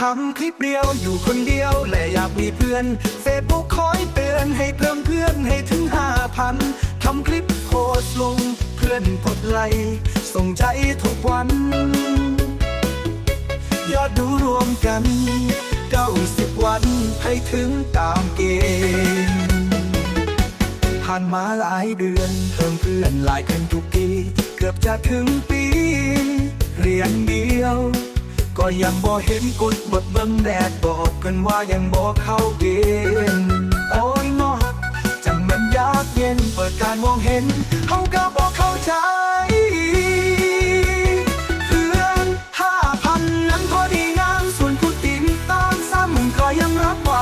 ทำคลิปเดียวอยู่คนเดียว และอยากมีเพื่อนเฟซบุ๊กคอยเตือนให้เพิ่มเพื่อนให้ถึงห้าพันทำคลิปโพสลง เพื่อนกดไลค์ส่งใจทุกวัน ยอดดูรวมกันเก้าสิบวันให้ถึงตามเกณฑ์ผ่านมาหลายเดือนเพิ่มเพื่อนหลายขึ้นทุกที เกือบจะถึงปี เรียนเดียว ก็ยังบ่เห็นกุดบทเบิ่งแดดบอกกันว่ายังบ่เข้าเกณฑ์โอ้ยเนาะจังมันยากเย็นเปิดการมองเห็นเขาก็บอกเข้าใจเพื่อนห้าพันนั้นพอดีงามส่วนผู้ติดตามซ้ำก็ยังรับไหว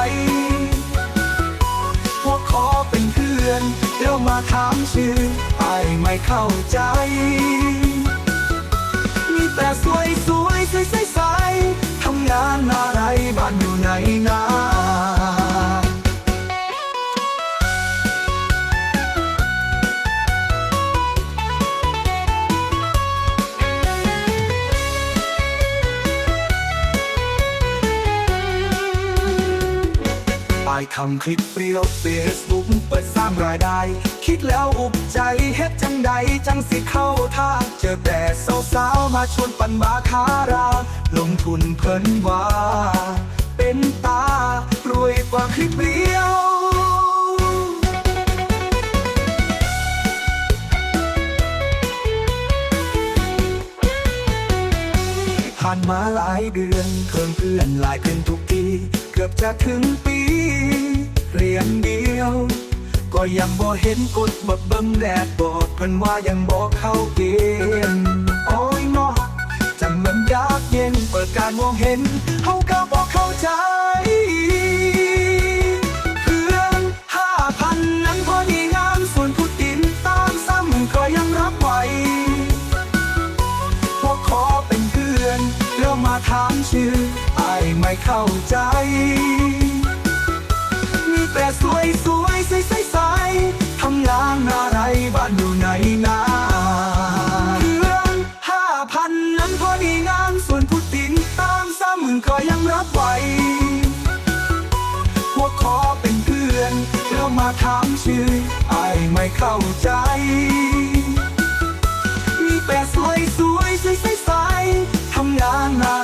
พวกขอเป็นเพื่อนเดี๋ยวมาถามชื่อไอ้ไม่เข้าใจ มีแต่สวยสวยใสใสานอะไรบ้านอยู่ไหนนะไปทำคลิปเปรี้ยวเฟซบุ๊กเปิดสร้างรายได้ คิดแล้วอุบใจเฮ็ดจังใดจังสิเข้าทางเจอแต่สาวๆมาชวนปันบาคารา ลงทุนเพิ่นว่า เป็นตารวยกว่าคลิปเปรี้ยวผ่านมาหลายเดือนเพิ่มเพื่อนหลายขึ้นทุกทีเกือบจะถึงปี เรียนเดียว ก็ยังบ่เห็นกดบดเบิ่งแดดบอกเพิ่นว่ายังบ่เข้าเกณฑ์โอ้ยเนาะจังมันยากเย็น ดการมองเห็นเขาก็บอกเข้าใจ เพื่อนห้าพันนั้นพอดีงามส่วนผู้ติดตามซ้ำก็ยังรับไหวพวกขอเป็นเพื่อน แล้วมาถามชื่อไอไม่เข้าใจ มีแต่สวยสวย ชื่อไอ้ไม่เข้าใจ มีแต่สวยสวยใสใสใสทำงานอะไรบ้านอยู่ไหนนะ